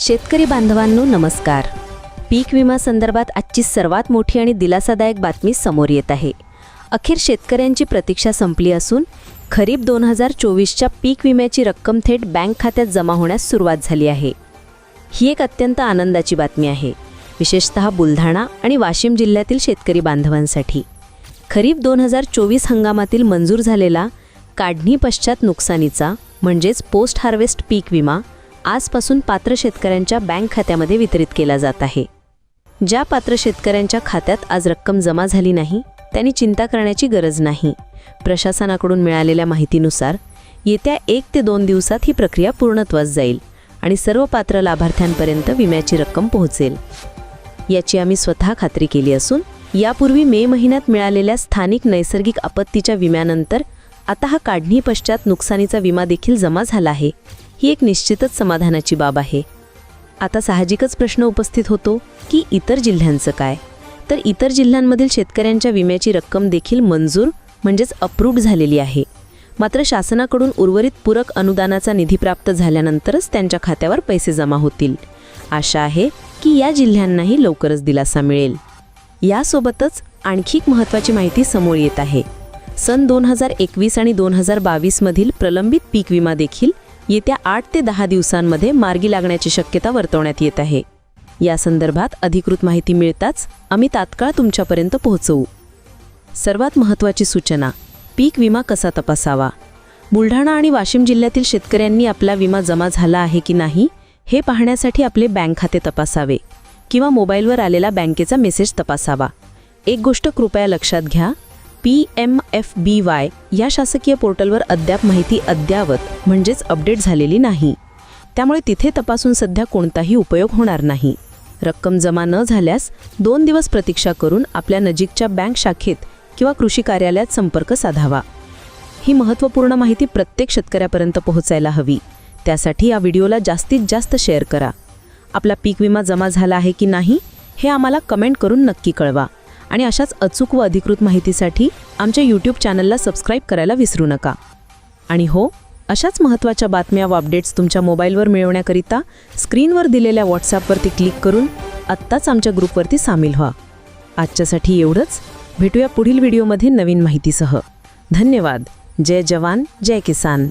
शेतकरी बांधवांनो नमस्कार. पीक विमा संदर्भात आजची सर्वात मोठी आणि दिलासादायक बातमी समोर येत आहे. अखेर शेतकऱ्यांची प्रतीक्षा संपली असून खरीप दोन हजार चोवीसच्या पीक विम्याची रक्कम थेट बँक खात्यात जमा होण्यास सुरुवात झाली आहे. ही एक अत्यंत आनंदाची बातमी आहे. विशेषतः बुलढाणा आणि वाशिम जिल्ह्यातील शेतकरी बांधवांसाठी. खरीप दोन हजार चोवीस हंगामातील मंजूर झालेला काढणी पश्चात नुकसानीचा म्हणजेच पोस्ट हार्वेस्ट पीक विमा आजपासून पात्र शेतकऱ्यांच्या बँक खात्यामध्ये वितरित केला जात आहे. ज्या पात्र शेतकऱ्यांच्या खात्यात आज रक्कम जमा झाली नाही त्यांनी चिंता करण्याची गरज नाही. प्रशासनाकडून मिळालेल्या माहितीनुसार येत्या एक ते दोन दिवसात ही प्रक्रिया पूर्णत्वास जाईल आणि सर्व पात्र लाभार्थ्यांपर्यंत विम्याची रक्कम पोहोचेल. याची आम्ही स्वतः खात्री केली असून यापूर्वी मे महिन्यात मिळालेल्या स्थानिक नैसर्गिक आपत्तीच्या विम्यानंतर आता हा काढणी पश्चात नुकसानीचा विमा देखील जमा झाला आहे. ही एक निश्चितच समाधानाची बाब आहे. आता साहजिकच प्रश्न उपस्थित होतो की इतर जिल्ह्यांचं काय? तर इतर जिल्ह्यांमधील शेतकऱ्यांच्या विम्याची रक्कम देखील मंजूर म्हणजेच अप्रूव्ड झालेली आहे. मात्र शासनाकडून उर्वरित पूरक अनुदानाचा निधी प्राप्त झाल्यानंतरच त्यांच्या खात्यावर पैसे जमा होतील. आशा आहे की या जिल्ह्यांनाही लवकरच दिलासा मिळेल. यासोबतच आणखी एक महत्त्वाची माहिती समोर येत आहे. सन दोन हजार एकवीस आणि दोन हजार बावीसमधील प्रलंबित पीक विमा देखील येत्या आठ ते दहा दिवसांमध्ये मार्गी लागण्याची शक्यता वर्तवण्यात येत आहे. या संदर्भात अधिकृत माहिती मिळताच आम्ही तात्काळ तुमच्यापर्यंत पोहोचवू. सर्वात महत्त्वाची सूचना पीक विमा कसा तपासावा? बुलढाणा आणि वाशिम जिल्ह्यातील शेतकऱ्यांनी आपला विमा जमा झाला आहे की नाही हे पाहण्यासाठी आपले बँक खाते तपासावे किंवा मोबाईलवर आलेला बँकेचा मेसेज तपासावा. एक गोष्ट कृपया लक्षात घ्या P M F B Y या शासकीय पोर्टलवर अद्याप माहिती अद्यावत म्हणजेच अपडेट झालेली नाही. त्यामुळे तिथे तपासून सध्या कोणताही उपयोग होणार नाही. रक्कम जमा न झाल्यास दोन दिवस प्रतीक्षा करून आपल्या नजीकच्या बँक शाखेत किंवा कृषी कार्यालयात संपर्क साधावा. ही महत्त्वपूर्ण माहिती प्रत्येक शेतकऱ्यापर्यंत पोहोचायला हवी. त्यासाठी या व्हिडिओला जास्तीत जास्त शेअर करा. आपला पीक विमा जमा झाला आहे की नाही हे आम्हाला कमेंट करून नक्की कळवा. आणि अशाच अचूक व अधिकृत माहितीसाठी आमच्या यूट्यूब चॅनलला सबस्क्राईब करायला विसरू नका. आणि हो अशाच महत्त्वाच्या बातम्या व अपडेट्स तुमच्या मोबाईलवर मिळवण्याकरिता स्क्रीनवर दिलेल्या व्हॉट्सॲपवरती क्लिक करून आत्ताच आमच्या ग्रुपवरती सामील व्हा. आजच्यासाठी एवढंच. भेटूया पुढील व्हिडिओमध्ये नवीन माहितीसह. धन्यवाद. जय जवान जय किसान.